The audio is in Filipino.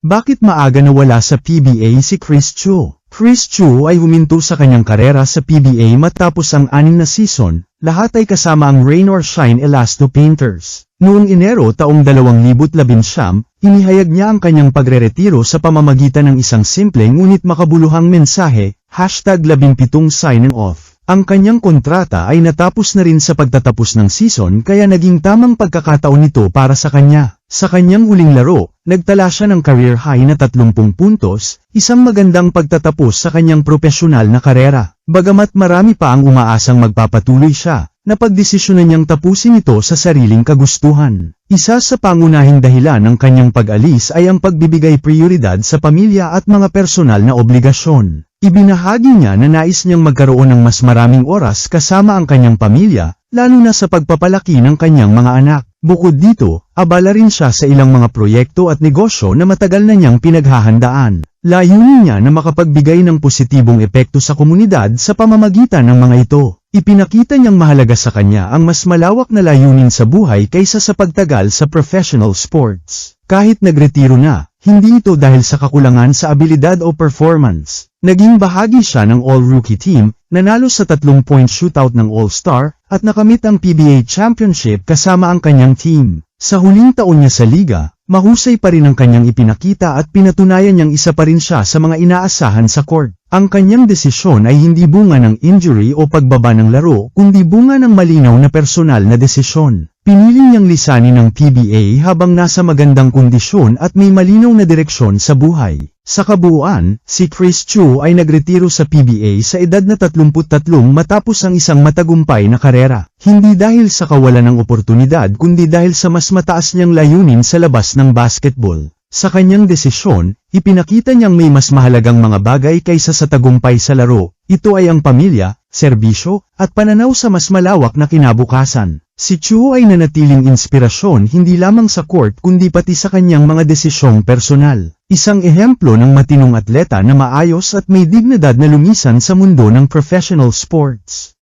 Bakit maaga nawala sa PBA si Chris Chu? Chris Chu ay huminto sa kanyang karera sa PBA matapos ang anim na season, lahat ay kasama ang Rain or Shine Elasto Painters. Noong Enero taong 2019, inihayag niya ang kanyang pagreretiro sa pamamagitan ng isang simple ngunit makabuluhang mensahe, hashtag 17 signing off. Ang kanyang kontrata ay natapos na rin sa pagtatapos ng season kaya naging tamang pagkakataon nito para sa kanya. Sa kanyang huling laro, nagtala siya ng career high na 30 puntos, isang magandang pagtatapos sa kanyang profesional na karera. Bagamat marami pa ang umaasang magpapatuloy siya, napagdesisyonan niyang tapusin ito sa sariling kagustuhan. Isa sa pangunahing dahilan ng kanyang pag-alis ay ang pagbibigay prioridad sa pamilya at mga personal na obligasyon. Ibinahagi niya na nais niyang magkaroon ng mas maraming oras kasama ang kanyang pamilya, lalo na sa pagpapalaki ng kanyang mga anak. Bukod dito, abala rin siya sa ilang mga proyekto at negosyo na matagal na niyang pinaghahandaan. Layunin niya na makapagbigay ng positibong epekto sa komunidad sa pamamagitan ng mga ito. Ipinakita niyang mahalaga sa kanya ang mas malawak na layunin sa buhay kaysa sa pagtagal sa professional sports. Kahit nagretiro na, hindi ito dahil sa kakulangan sa abilidad o performance. Naging bahagi siya ng All-Rookie Team, nanalo sa 3-point shootout ng All-Star, at nakamit ang PBA Championship kasama ang kanyang team. Sa huling taon niya sa liga, mahusay pa rin ang kanyang ipinakita at pinatunayan niyang isa pa rin siya sa mga inaasahan sa court. Ang kanyang desisyon ay hindi bunga ng injury o pagbaba ng laro kundi bunga ng malinaw na personal na desisyon. Pinili niyang lisanin ng PBA habang nasa magandang kondisyon at may malinaw na direksyon sa buhay. Sa kabuuan, si Chris Chu ay nagretiro sa PBA sa edad na 33 matapos ang isang matagumpay na karera. Hindi dahil sa kawalan ng oportunidad kundi dahil sa mas mataas niyang layunin sa labas ng basketball. Sa kanyang desisyon, ipinakita niyang may mas mahalagang mga bagay kaysa sa tagumpay sa laro. Ito ay ang pamilya, serbisyo, at pananaw sa mas malawak na kinabukasan. Si Chu ay nanatiling inspirasyon hindi lamang sa court kundi pati sa kanyang mga desisyong personal. Isang ehemplo ng matinong atleta na maayos at may dignidad na lumisan sa mundo ng professional sports.